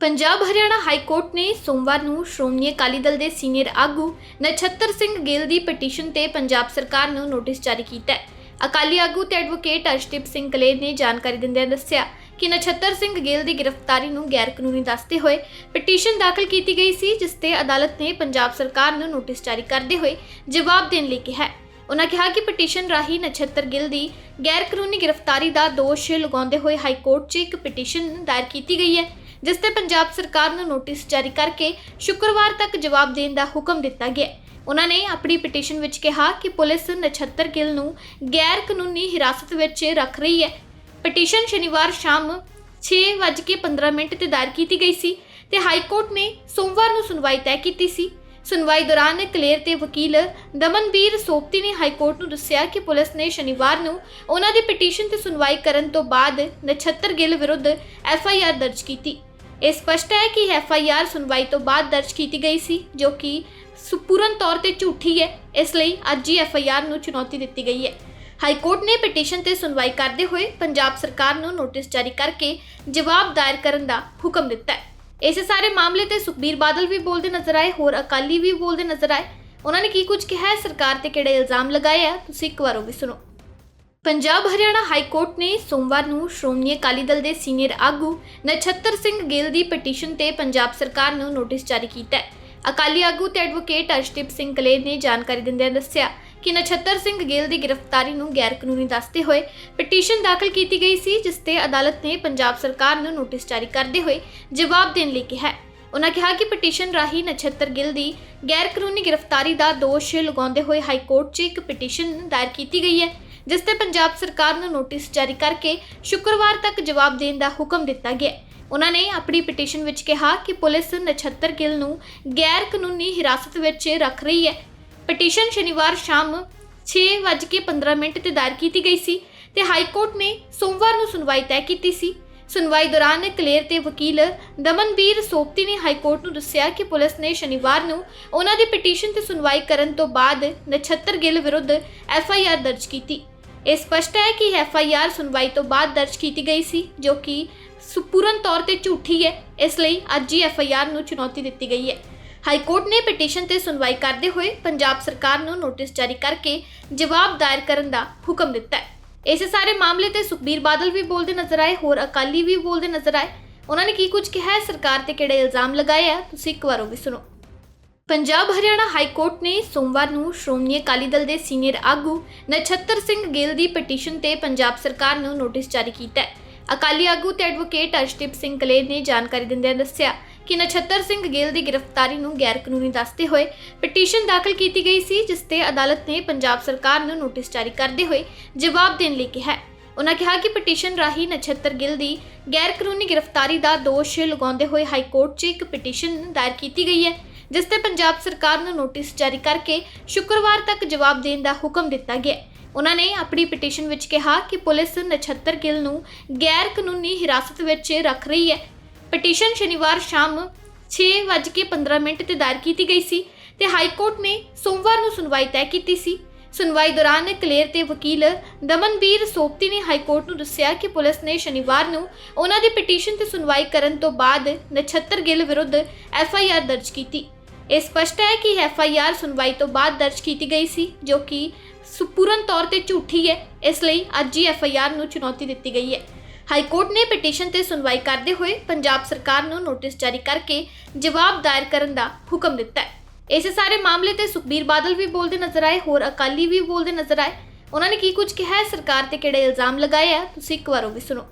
Punjab Haryana high court ਨੇ ਸੋਮਵਾਰ ਨੂੰ ਸ਼੍ਰੋਮਣੀ ਅਕਾਲੀ ਦਲ ਦੇ ਸੀਨੀਅਰ ਆਗੂ ਨਛੱਤਰ ਸਿੰਘ ਗਿੱਲ ਦੀ ਪਟੀਸ਼ਨ ਤੇ ਪੰਜਾਬ ਸਰਕਾਰ ਨੂੰ ਨੋਟਿਸ ਜਾਰੀ ਕੀਤਾ ਹੈ। ਅਕਾਲੀ ਆਗੂ ਤੇ ਐਡਵੋਕੇਟ ਅਰਸ਼ਦੀਪ ਸਿੰਘ ਕਲੇਰ ਨੇ ਜਾਣਕਾਰੀ ਦਿੰਦਿਆਂ ਦੱਸਿਆ ਕਿ ਨਛੱਤਰ ਸਿੰਘ ਗਿੱਲ ਦੀ ਗ੍ਰਿਫਤਾਰੀ ਨੂੰ ਗੈਰ ਕਾਨੂੰਨੀ ਦੱਸਦੇ ਹੋਏ ਪਟੀਸ਼ਨ ਦਾਖਲ ਕੀਤੀ ਗਈ ਸੀ, ਜਿਸ ਤੇ ਅਦਾਲਤ ਨੇ ਪੰਜਾਬ ਸਰਕਾਰ ਨੂੰ ਨੋਟਿਸ ਜਾਰੀ ਕਰਦੇ ਹੋਏ ਜਵਾਬ ਦੇਣ ਲਈ ਕਿਹਾ ਉਨ੍ਹਾਂ ਕਿਹਾ ਕਿ ਪਟੀਸ਼ਨ ਰਾਹੀਂ ਨਛੱਤਰ ਗਿੱਲ ਦੀ ਗੈਰ ਕਾਨੂੰਨੀ ਗ੍ਰਿਫਤਾਰੀ ਦਾ ਦੋਸ਼ ਲਗਾਉਂਦੇ ਹੋਏ ਹਾਈ ਕੋਰਟ 'ਚ ਇੱਕ ਪਟੀਸ਼ਨ ਦਾਇਰ ਕੀਤੀ ਗਈ ਹੈ ਜਿਸ ਤੇ ਪੰਜਾਬ ਸਰਕਾਰ ਨੂੰ ਨੋਟਿਸ ਜਾਰੀ ਕਰਕੇ ਸ਼ੁੱਕਰਵਾਰ ਤੱਕ ਜਵਾਬ ਦੇਣ ਦਾ ਹੁਕਮ ਦਿੱਤਾ ਗਿਆ ਹੈ। ਉਨ੍ਹਾਂ ਨੇ ਆਪਣੀ ਪਟੀਸ਼ਨ ਵਿੱਚ ਕਿਹਾ ਕਿ ਪੁਲਿਸ ਨਛੱਤਰ ਗਿੱਲ ਨੂੰ ਗੈਰ ਕਾਨੂੰਨੀ ਹਿਰਾਸਤ ਵਿੱਚ ਰੱਖ ਰਹੀ ਹੈ। ਪਟੀਸ਼ਨ ਸ਼ਨੀਵਾਰ ਸ਼ਾਮ 6:15 ਮਿੰਟ ਤੇ ਦਾਇਰ ਕੀਤੀ ਗਈ ਸੀ ਤੇ ਹਾਈ ਕੋਰਟ ਨੇ ਸੋਮਵਾਰ ਨੂੰ ਸੁਣਵਾਈ ਤੈਅ ਕੀਤੀ ਸੀ। ਸੁਣਵਾਈ ਦੌਰਾਨ ਕਲੇਰ ਤੇ ਵਕੀਲ ਦਮਨਵੀਰ ਸੋਪਤੀ ਨੇ ਹਾਈ ਕੋਰਟ ਨੂੰ ਦੱਸਿਆ ਕਿ ਪੁਲਿਸ ਨੇ ਸ਼ਨੀਵਾਰ ਨੂੰ ਉਹਨਾਂ ਦੀ ਪਟੀਸ਼ਨ ਤੇ ਸੁਣਵਾਈ ਕਰਨ ਤੋਂ ਬਾਅਦ ਨਛੱਤਰ ਗਿੱਲ ਵਿਰੁੱਧ ਐਫ ਆਈ ਆਰ ਦਰਜ ਕੀਤੀ। ਇਹ ਸਪਸ਼ਟ ਹੈ ਕਿ ਐਫ ਆਈ ਆਰ ਸੁਣਵਾਈ ਤੋਂ ਬਾਅਦ ਦਰਜ ਕੀਤੀ ਗਈ ਸੀ, ਜੋ ਕਿ ਸੁਪੂਰਨ ਤੌਰ ਤੇ ਝੂਠੀ ਹੈ। ਇਸ ਲਈ ਅੱਜ ਹੀ ਐਫ ਆਈ ਆਰ ਨੂੰ ਚੁਣੌਤੀ ਦਿੱਤੀ ਗਈ ਹੈ। ਹਾਈ ਕੋਰਟ ਨੇ ਪਟੀਸ਼ਨ ਤੇ ਸੁਣਵਾਈ ਕਰਦੇ ਹੋਏ ਪੰਜਾਬ ਸਰਕਾਰ ਨੂੰ ਨੋਟਿਸ ਜਾਰੀ ਕਰਕੇ ਜਵਾਬ ਦਾਇਰ ਕਰਨ ਦਾ ਹੁਕਮ ਦਿੱਤਾ ਹੈ। ਇਸੇ ਸਾਰੇ ਮਾਮਲੇ ਤੇ ਸੁਖਬੀਰ ਬਾਦਲ ਵੀ ਬੋਲਦੇ ਨਜ਼ਰ ਆਏ, ਹੋਰ ਅਕਾਲੀ ਵੀ ਬੋਲਦੇ ਨਜ਼ਰ ਆਏ। ਉਹਨਾਂ ਨੇ ਕੀ ਕੁਝ ਕਿਹਾ ਹੈ? ਸਰਕਾਰ ਤੇ ਕਿਹੜੇ ਇਲਜ਼ਾਮ ਲਗਾਏ ਆ? ਤੁਸੀਂ ਇੱਕ ਵਾਰ ਉਹ ਵੀ ਸੁਣੋ। ਪੰਜਾਬ ਹਰਿਆਣਾ ਹਾਈ ਕੋਰਟ ਨੇ ਸੋਮਵਾਰ ਨੂੰ ਸ਼੍ਰੋਮਣੀ ਅਕਾਲੀ ਦਲ ਦੇ ਸੀਨੀਅਰ ਆਗੂ ਨਛੱਤਰ ਸਿੰਘ ਗਿੱਲ ਦੀ ਪਟੀਸ਼ਨ ਤੇ ਪੰਜਾਬ ਸਰਕਾਰ ਨੂੰ ਨੋਟਿਸ ਜਾਰੀ ਕੀਤਾ ਹੈ। ਅਕਾਲੀ ਆਗੂ ਤੇ ਐਡਵੋਕੇਟ ਅਰਸ਼ਦੀਪ ਸਿੰਘ ਕਲੇਰ ਨੇ ਜਾਣਕਾਰੀ ਦਿੰਦਿਆਂ ਦੱਸਿਆ ਕਿ ਨਛੱਤਰ ਸਿੰਘ ਗਿੱਲ ਦੀ ਗ੍ਰਿਫਤਾਰੀ ਨੂੰ ਗੈਰ ਕਾਨੂੰਨੀ ਦੱਸਦੇ ਹੋਏ ਪਟੀਸ਼ਨ ਦਾਖਲ ਕੀਤੀ ਗਈ ਸੀ, ਜਿਸ ਤੇ ਅਦਾਲਤ ਨੇ ਪੰਜਾਬ ਸਰਕਾਰ ਨੂੰ ਨੋਟਿਸ ਜਾਰੀ ਕਰਦੇ ਹੋਏ ਜਵਾਬ ਦੇਣ ਲਈ ਕਿਹਾ ਹੈ। ਉਨ੍ਹਾਂ ਕਿਹਾ ਕਿ ਪਟੀਸ਼ਨ ਰਾਹੀਂ ਨਛੱਤਰ ਗਿੱਲ ਦੀ ਗੈਰ ਕਾਨੂੰਨੀ ਗ੍ਰਿਫਤਾਰੀ ਦਾ ਦੋਸ਼ ਲਗਾਉਂਦੇ ਹੋਏ ਹਾਈ ਕੋਰਟ 'ਚ ਇੱਕ ਪਟੀਸ਼ਨ ਦਾਇਰ ਕੀਤੀ ਗਈ ਹੈ। ਜਿਸ ਤੇ ਪੰਜਾਬ ਸਰਕਾਰ ਨੂੰ ਨੋਟਿਸ ਜਾਰੀ ਕਰਕੇ ਸ਼ੁੱਕਰਵਾਰ ਤੱਕ ਜਵਾਬ ਦੇਣ ਦਾ ਹੁਕਮ ਦਿੱਤਾ ਗਿਆ ਹੈ। ਉਨ੍ਹਾਂ ਨੇ ਆਪਣੀ ਪਟੀਸ਼ਨ ਵਿੱਚ ਕਿਹਾ ਕਿ ਪੁਲਿਸ ਨਛੱਤਰ ਗਿੱਲ ਨੂੰ ਗੈਰ ਕਾਨੂੰਨੀ ਹਿਰਾਸਤ ਵਿੱਚ ਰੱਖ ਰਹੀ ਹੈ। ਪਟੀਸ਼ਨ ਸ਼ਨੀਵਾਰ ਸ਼ਾਮ 6:15 ਮਿੰਟ ਤੇ ਦਾਇਰ ਕੀਤੀ ਗਈ ਸੀ ਤੇ ਹਾਈ ਕੋਰਟ ਨੇ ਸੋਮਵਾਰ ਨੂੰ ਸੁਣਵਾਈ ਤੈਅ ਕੀਤੀ ਸੀ। ਸੁਣਵਾਈ ਦੌਰਾਨ ਕਲੇਰ ਤੇ ਵਕੀਲ ਦਮਨਵੀਰ ਸੋਪਤੀ ਨੇ ਹਾਈ ਕੋਰਟ ਨੂੰ ਦੱਸਿਆ ਕਿ ਪੁਲਿਸ ਨੇ ਸ਼ਨੀਵਾਰ ਨੂੰ ਉਹਨਾਂ ਦੀ ਪਟੀਸ਼ਨ ਤੇ ਸੁਣਵਾਈ ਕਰਨ ਤੋਂ ਬਾਅਦ ਨਛੱਤਰ ਗਿੱਲ ਵਿਰੁੱਧ ਐਫ ਆਈ ਆਰ ਦਰਜ ਕੀਤੀ। ਇਹ ਸਪਸ਼ਟ ਹੈ ਕਿ ਐਫ ਆਈ ਆਰ ਸੁਣਵਾਈ ਤੋਂ ਬਾਅਦ ਦਰਜ ਕੀਤੀ ਗਈ ਸੀ, ਜੋ ਕਿ ਸੁਪੂਰਨ ਤੌਰ ਤੇ ਝੂਠੀ ਹੈ। ਇਸ ਲਈ ਅੱਜ ਹੀ ਐਫ ਆਈ ਆਰ ਨੂੰ ਚੁਣੌਤੀ ਦਿੱਤੀ ਗਈ ਹੈ। ਹਾਈ ਕੋਰਟ ਨੇ ਪਟੀਸ਼ਨ ਤੇ ਸੁਣਵਾਈ ਕਰਦੇ ਹੋਏ ਪੰਜਾਬ ਸਰਕਾਰ ਨੂੰ ਨੋਟਿਸ ਜਾਰੀ ਕਰਕੇ ਜਵਾਬ ਦਾਇਰ ਕਰਨ ਦਾ ਹੁਕਮ ਦਿੱਤਾ ਹੈ। ਇਸੇ ਸਾਰੇ ਮਾਮਲੇ ਤੇ ਸੁਖਬੀਰ ਬਾਦਲ ਵੀ ਬੋਲਦੇ ਨਜ਼ਰ ਆਏ, ਹੋਰ ਅਕਾਲੀ ਵੀ ਬੋਲਦੇ ਨਜ਼ਰ ਆਏ। ਉਹਨਾਂ ਨੇ ਕੀ ਕੁਝ ਕਿਹਾ ਹੈ? ਸਰਕਾਰ ਤੇ ਕਿਹੜੇ ਇਲਜ਼ਾਮ ਲਗਾਏ ਆ? ਤੁਸੀਂ ਇੱਕ ਵਾਰ ਉਹ ਵੀ ਸੁਣੋ। ਪੰਜਾਬ ਹਰਿਆਣਾ ਹਾਈ ਕੋਰਟ ਨੇ ਸੋਮਵਾਰ ਨੂੰ ਸ਼੍ਰੋਮਣੀ ਅਕਾਲੀ ਦਲ ਦੇ ਸੀਨੀਅਰ ਆਗੂ ਨਛੱਤਰ ਸਿੰਘ ਗਿੱਲ ਦੀ ਪਟੀਸ਼ਨ ਤੇ ਪੰਜਾਬ ਸਰਕਾਰ ਨੂੰ ਨੋਟਿਸ ਜਾਰੀ ਕੀਤਾ ਹੈ। ਅਕਾਲੀ ਆਗੂ ਤੇ ਐਡਵੋਕੇਟ ਅਰਸ਼ਦੀਪ ਸਿੰਘ ਕਲੇਰ ਨੇ ਜਾਣਕਾਰੀ ਦਿੰਦਿਆਂ ਦੱਸਿਆ ਕਿ ਨਛੱਤਰ ਸਿੰਘ ਗਿੱਲ ਦੀ ਗ੍ਰਿਫਤਾਰੀ ਨੂੰ ਗੈਰ ਕਾਨੂੰਨੀ ਦੱਸਦੇ ਹੋਏ ਪਟੀਸ਼ਨ ਦਾਖਲ ਕੀਤੀ ਗਈ ਸੀ, ਜਿਸ ਤੇ ਅਦਾਲਤ ਨੇ ਪੰਜਾਬ ਸਰਕਾਰ ਨੂੰ ਨੋਟਿਸ ਜਾਰੀ ਕਰਦੇ ਹੋਏ ਜਵਾਬ ਦੇਣ ਲਈ ਕਿਹਾ ਹੈ। ਉਨ੍ਹਾਂ ਕਿਹਾ ਕਿ ਪਟੀਸ਼ਨ ਰਾਹੀਂ ਨਛੱਤਰ ਗਿੱਲ ਦੀ ਗੈਰ ਕਾਨੂੰਨੀ ਗ੍ਰਿਫਤਾਰੀ ਦਾ ਦੋਸ਼ ਲਗਾਉਂਦੇ ਹੋਏ ਹਾਈ ਕੋਰਟ 'ਚ ਇੱਕ ਪਟੀਸ਼ਨ ਦਾਇਰ ਕੀਤੀ ਗਈ ਹੈ। ਜਿਸ ਤੇ ਪੰਜਾਬ ਸਰਕਾਰ ਨੂੰ ਨੋਟਿਸ ਜਾਰੀ ਕਰਕੇ ਸ਼ੁੱਕਰਵਾਰ ਤੱਕ ਜਵਾਬ ਦੇਣ ਦਾ ਹੁਕਮ ਦਿੱਤਾ ਗਿਆ ਹੈ। ਉਨ੍ਹਾਂ ਨੇ ਆਪਣੀ ਪਟੀਸ਼ਨ ਵਿੱਚ ਕਿਹਾ ਕਿ ਪੁਲਿਸ ਨਛੱਤਰ ਗਿੱਲ ਨੂੰ ਗੈਰ ਕਾਨੂੰਨੀ ਹਿਰਾਸਤ ਵਿੱਚ ਰੱਖ ਰਹੀ ਹੈ। ਪਟੀਸ਼ਨ ਸ਼ਨੀਵਾਰ ਸ਼ਾਮ 6:15 ਮਿੰਟ ਤੇ ਦਾਇਰ ਕੀਤੀ ਗਈ ਸੀ ਤੇ ਹਾਈ ਕੋਰਟ ਨੇ ਸੋਮਵਾਰ ਨੂੰ ਸੁਣਵਾਈ ਤੈਅ ਕੀਤੀ ਸੀ। ਸੁਣਵਾਈ ਦੌਰਾਨ ਕਲੇਰ ਤੇ ਵਕੀਲ ਦਮਨਵੀਰ ਸੋਪਤੀ ਨੇ ਹਾਈ ਕੋਰਟ ਨੂੰ ਦੱਸਿਆ ਕਿ ਪੁਲਿਸ ਨੇ ਸ਼ਨੀਵਾਰ ਨੂੰ ਉਹਨਾਂ ਦੀ ਪਟੀਸ਼ਨ ਤੇ ਸੁਣਵਾਈ ਕਰਨ ਤੋਂ ਬਾਅਦ ਨਛੱਤਰ ਗਿੱਲ ਵਿਰੁੱਧ ਐਫ ਆਈ ਆਰ ਦਰਜ ਕੀਤੀ। ਇਹ ਸਪਸ਼ਟ ਹੈ ਕਿ ਐਫ ਆਈ ਆਰ ਸੁਣਵਾਈ ਤੋਂ ਬਾਅਦ ਦਰਜ ਕੀਤੀ ਗਈ ਸੀ, ਜੋ ਕਿ ਸੁਪੂਰਨ ਤੌਰ ਤੇ ਝੂਠੀ ਹੈ। ਇਸ ਲਈ ਅੱਜ ਹੀ ਐਫ ਆਈ ਆਰ ਨੂੰ ਚੁਣੌਤੀ ਦਿੱਤੀ ਗਈ ਹੈ। ਹਾਈ ਕੋਰਟ ਨੇ ਪਟੀਸ਼ਨ ਤੇ ਸੁਣਵਾਈ ਕਰਦੇ ਹੋਏ ਪੰਜਾਬ ਸਰਕਾਰ ਨੂੰ ਨੋਟਿਸ ਜਾਰੀ ਕਰਕੇ ਜਵਾਬ ਦਾਇਰ ਕਰਨ ਦਾ ਹੁਕਮ ਦਿੱਤਾ ਹੈ। ਇਸੇ ਸਾਰੇ ਮਾਮਲੇ ਤੇ ਸੁਖਬੀਰ ਬਾਦਲ ਵੀ ਬੋਲਦੇ ਨਜ਼ਰ ਆਏ, ਹੋਰ ਅਕਾਲੀ ਵੀ ਬੋਲਦੇ ਨਜ਼ਰ ਆਏ। ਉਹਨਾਂ ਨੇ ਕੀ ਕੁਝ ਕਿਹਾ ਹੈ? ਸਰਕਾਰ ਤੇ ਕਿਹੜੇ ਇਲਜ਼ਾਮ ਲਗਾਏ ਆ? ਤੁਸੀਂ ਇੱਕ ਵਾਰ ਉਹ ਵੀ ਸੁਣੋ।